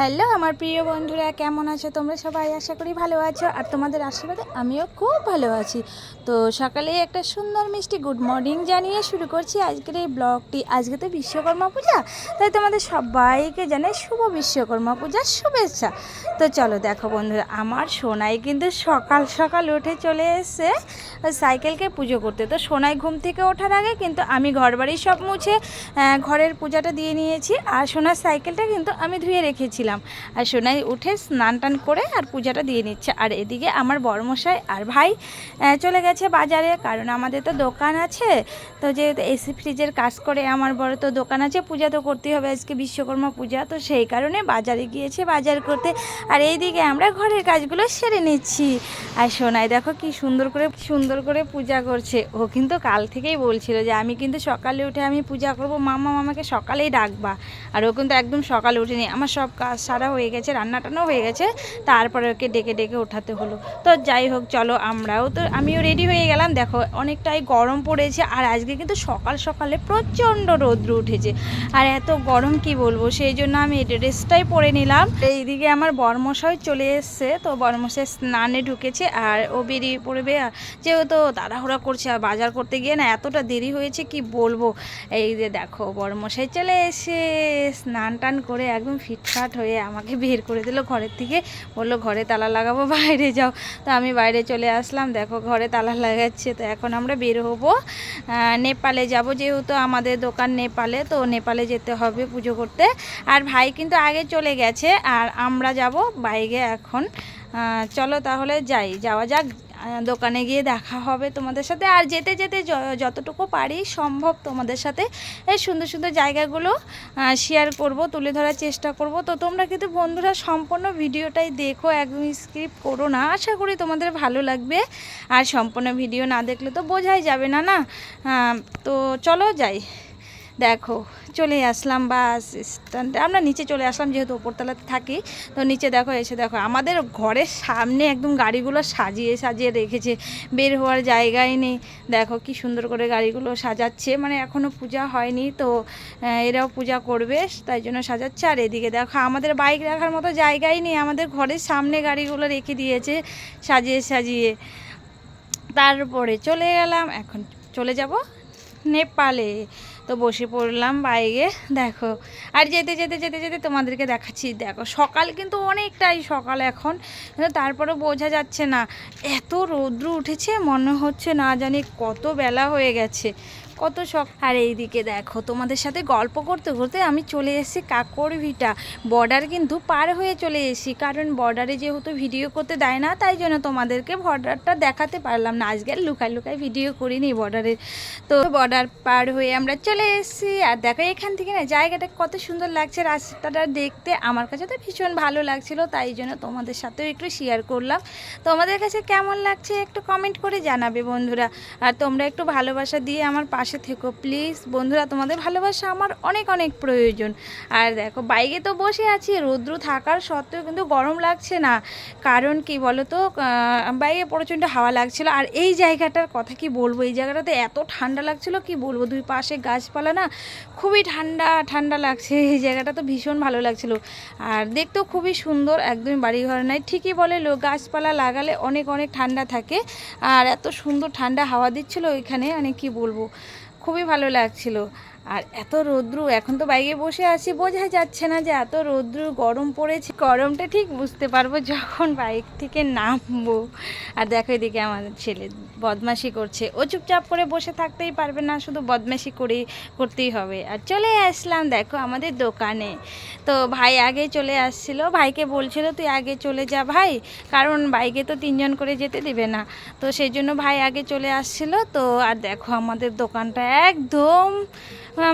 Hello, আমার প্রিয় বন্ধুরা, কেমন আছো তোমরা? সবাই আশা করি ভালো আছো। আর তোমাদের আশীর্বাদে আমিও খুব ভালো আছি। তো সকালে একটা সুন্দর মিষ্টি গুড মর্নিং জানিয়ে শুরু করছি আজকের এই ব্লগটি। আজকে তো বিশ্বকর্মা পূজা, তাই তোমাদের সবাইকে জানাই শুভ বিশ্বকর্মা পূজার শুভেচ্ছা। তো চলো দেখো বন্ধুরা, আমার সোনাই কিন্তু সকাল সকাল উঠে চলে এসে সাইকেলকে পুজো করতে। তো সোনাই ঘুম থেকে ওঠার আগে কিন্তু আমি ঘর বাড়ি সব মুছে ঘরের পূজাটা দিয়ে নিয়েছি। আর সোনার সাইকেলটা কিন্তু আমি ধুয়ে রেখেছিলাম। আর সোনাই উঠে স্নান টান করে আর পূজাটা দিয়ে নিচ্ছে। আর এদিকে আমার বড়মশাই আর ভাই চলে গেছে বাজারে। কারণ আমাদের তো দোকান আছে। তো যেহেতু এসি ফ্রিজের কাজ করে আমার বড় তো দোকান আছে, পূজা তো করতেই হবে। আজকে বিশ্বকর্মা পূজা। তো সেই কারণে বাজারে গিয়েছে বাজার করতে। আর এইদিকে আমরা ঘরের কাজগুলো সেরে নিচ্ছি। আর সোনাই দেখো কি সুন্দর করে সুন্দর করে পূজা করছে। ও কিন্তু কাল থেকেই বলছিল যে, আমি কিন্তু সকালে উঠে আমি পূজা করব। মামা মামাকে সকালেই ডাকবা। আর ও কিন্তু একদম সকালে উঠেনি আমার সব কাজ সারা হয়ে গেছে রান্না টান্নাও হয়ে গেছে। তারপরে ওকে ডেকে ডেকে ওঠাতে হলো। তো যাই হোক, চলো আমরাও তো আমিও রেডি হয়ে গেলাম। দেখো, অনেকটাই গরম পড়েছে আর আজকে কিন্তু সকাল সকালে প্রচণ্ড রৌদ্র উঠেছে। আর এত গরম কি বলব? সেই জন্য আমি ড্রেসটাই পরে নিলাম। এইদিকে আমার বর্মশাই চলে এসছে। তো বর্মশাই স্নানে ঢুকেছে আর ও বেরিয়ে পড়বে। যেহেতু তাড়াহুড়া করছে আর বাজার করতে গিয়ে না এতটা দেরি হয়েছে, কি বলব? এই যে দেখো, বর্মশাই চলে এসে স্নান টান করে একদম ফিটফাট হয়ে আমাকে বের করে দিল ঘরের থেকে বলল, ঘরে তালা লাগাবো, বাইরে যাও। তো আমি বাইরে চলে আসলাম। দেখো, ঘরে তালা লাগাচ্ছে। তো এখন আমরা বের হব। নেপালে যাব। যেহেতু আমাদের দোকান নেপালে, তো নেপালে যেতে হবে পুজো করতে। আর ভাই কিন্তু আগে চলে গেছে। আর আমরা যাব বাইকে এখন। চলো তাহলে যাই, যাওয়া যাক দোকানে গিয়ে দেখা হবে তোমাদের সাথে। আর যেতে যেতে যতটুকু পারি সম্ভব তোমাদের সাথে এই সুন্দর সুন্দর জায়গাগুলো শেয়ার করব, তুলে ধরার চেষ্টা করব। তো তোমরা কিন্তু বন্ধুরা সম্পূর্ণ ভিডিওটাই দেখো একদম স্ক্রিপ্ট করো না। আশা করি তোমাদের ভালো লাগবে। আর সম্পূর্ণ ভিডিও না দেখলে তো বোঝাই যাবে না না? তো চলো যাই। দেখো চলে আসলাম বাস স্ট্যান্ডে আমরা নিচে চলে আসলাম যেহেতু ওপরতলাতে থাকি। তো নিচে দেখো, এসে দেখো, আমাদের ঘরের সামনে একদম গাড়িগুলো সাজিয়ে সাজিয়ে রেখেছে। বের হওয়ার জায়গাই নেই। দেখো কি সুন্দর করে গাড়িগুলো সাজাচ্ছে। মানে এখনও পূজা হয়নি, তো এরাও পূজা করবে, তাই জন্য সাজাচ্ছে। আর এদিকে দেখো, আমাদের বাইক রাখার মতো জায়গাই নেই। আমাদের ঘরের সামনে গাড়িগুলো রেখে দিয়েছে সাজিয়ে সাজিয়ে। তারপরে চলে গেলাম, এখন চলে যাব নেপালে। তো বসে পড়লাম বাইরে, দেখো। আর যেতে যেতে যেতে যেতে তোমাদেরকে দেখাচ্ছি, দেখো, সকাল কিন্তু অনেকটাই সকাল এখন, কিন্তু তারপরে বোঝা যাচ্ছে না। এত রৌদ্র উঠেছে, মনে হচ্ছে না জানি কত বেলা হয়ে গেছে। কত শখ। আর এইদিকে দেখো, তোমাদের সাথে গল্প করতে করতে আমি চলে এসেছি কাকর ভিটা। বর্ডার কিন্তু পার হয়ে চলে এসেছি, কারণ বর্ডারে যেহেতু ভিডিও করতে দেয় না, তাই জন্য তোমাদেরকে বর্ডারটা দেখাতে পারলাম না। আজকে লুকায় লুকাই ভিডিও করিনি বর্ডারের তো বর্ডার পার হয়ে আমরা চলে এসেছি। আর দেখো এখান থেকে না, জায়গাটা কত সুন্দর লাগছে, রাস্তাটা দেখতে আমার কাছে তো ভীষণ ভালো লাগছিল, তাই জন্য তোমাদের সাথেও একটু শেয়ার করলাম। তোমাদের কাছে কেমন লাগছে একটু কমেন্ট করে জানাবে বন্ধুরা। আর তোমরা একটু ভালোবাসা দিয়ে আমার পাশে থেকো। প্লিজ বন্ধুরা, তোমাদের ভালোবাসা আমার অনেক অনেক প্রয়োজন। আর দেখো, বাইকে তো বসে আছি, রৌদ্র থাকার সত্ত্বেও কিন্তু গরম লাগছে না। কারণ কি বলো তো বাইরে প্রচণ্ড হাওয়া লাগছিল। আর এই জায়গাটার কথা কি বলব? এই জায়গাটাতে এত ঠান্ডা লাগছিল, কি বলব? দুই পাশে গাছপালা না, খুবই ঠান্ডা ঠান্ডা লাগছে। এই জায়গাটা তো ভীষণ ভালো লাগছিল। আর দেখতেও খুবই সুন্দর, একদমই বাড়ি ঘর নাই। ঠিকই বলে লো, গাছপালা লাগালে অনেক অনেক ঠান্ডা থাকে। আর এত সুন্দর ঠান্ডা হাওয়া দিচ্ছিল ওইখানে মানে কি বলব? খুবই ভালো লাগছিল। আর এত রৌদ্র, এখন তো বাইকে বসে আছি বোঝা যাচ্ছে না যে এত রৌদ্র, গরম পড়েছে। গরমটা ঠিক বুঝতে পারব যখন বাইক থেকে নামবো। আর দেখো এদিকে আমাদের ছেলে বদমাশি করছে। ও চুপচাপ করে বসে থাকতেই পারবে না, শুধু বদমাশি করে করতেই হবে। আর চলে আসলাম দেখো আমাদের দোকানে। তো ভাই আগে চলে আসছিল, ভাইকে বলছিল, তুই আগে চলে যা ভাই, কারণ বাইকে তো তিনজন করে যেতে দিবে না। তো সেই জন্য ভাই আগে চলে আসছিল, তো আর দেখো আমাদের দোকানটা একদম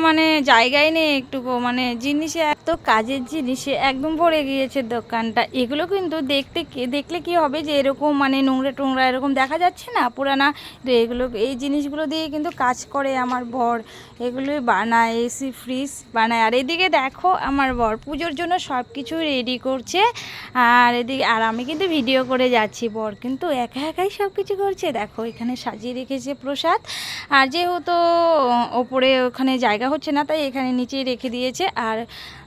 মানে জায়গায় নেই একটুকু মানে জিনিসে এত কাজের জিনিসে একদম ভরে গিয়েছে দোকানটা। এগুলো কিন্তু দেখতে কি- দেখলে কি হবে যে এরকম মানে নোংরা টোংরা এরকম দেখা যাচ্ছে না পুরানা? তো এগুলো, এই জিনিসগুলো দিয়ে কিন্তু কাজ করে আমার বর। এগুলোই বানায়, এসি, ফ্রিজ বানায়। আর এদিকে দেখো আমার বর পুজোর জন্য সব কিছু রেডি করছে। আর এদিকে, আর আমি কিন্তু ভিডিও করে যাচ্ছি, বর কিন্তু একা একাই সব কিছু করছে। দেখো, এখানে সাজিয়ে রেখেছে প্রসাদ। আর যেহেতু ওপরে ওখানে জায়গা হচ্ছে না, তাই এখানে নিচেই রেখে দিয়েছে। আর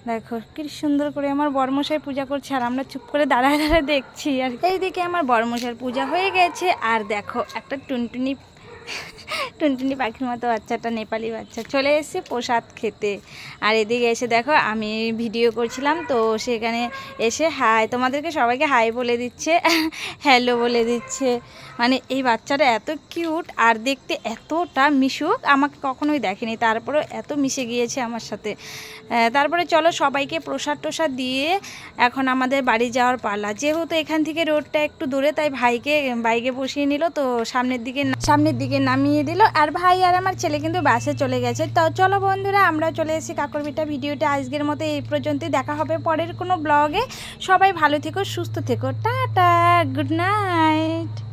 দেখো, কি সুন্দর করে আমার বর্মশাই পূজা করছে। আর আমরা চুপ করে দাঁড়ায় দাঁড়ায় দেখছি। আর এইদিকে আমার বর্মশার পূজা হয়ে গেছে। আর দেখো, একটা টুনটুনি টুনটুনি পাখির মতো বাচ্চাটা, নেপালি বাচ্চা। চলে এসেছে প্রসাদ খেতে। আর এদিকে এসে দেখো, আমি ভিডিও করছিলাম, তো সেখানে এসে হাই, তোমাদেরকে সবাইকে হাই বলে দিচ্ছে, হ্যালো বলে দিচ্ছে। মানে এই বাচ্চাটা এত কিউট, আর দেখতে এতটা মিশুক, আমাকে কখনোই দেখেনি। তারপরেও এত মিশে গিয়েছে আমার সাথে। তারপরে চলো সবাইকে প্রসাদ টোসাদ দিয়ে এখন আমাদের বাড়ি যাওয়ার পালা। যেহেতু এখান থেকে রোডটা একটু দূরে, তাই ভাইকে, বাইকে বসিয়ে নিল, তো সামনের দিকে সামনের দিকে নামিয়ে দিল আর ভাই আর আমার ছেলে কিন্তু বাসে চলে গেছে। তো চলো বন্ধুরা, আমরা চলে এসেছি কাকরবিটা ভিডিওটা আজকের মতো এই পর্যন্তই। দেখা হবে পরের কোনো ব্লগে। সবাই ভালো থেকো, সুস্থ থেকো। Tata, good night.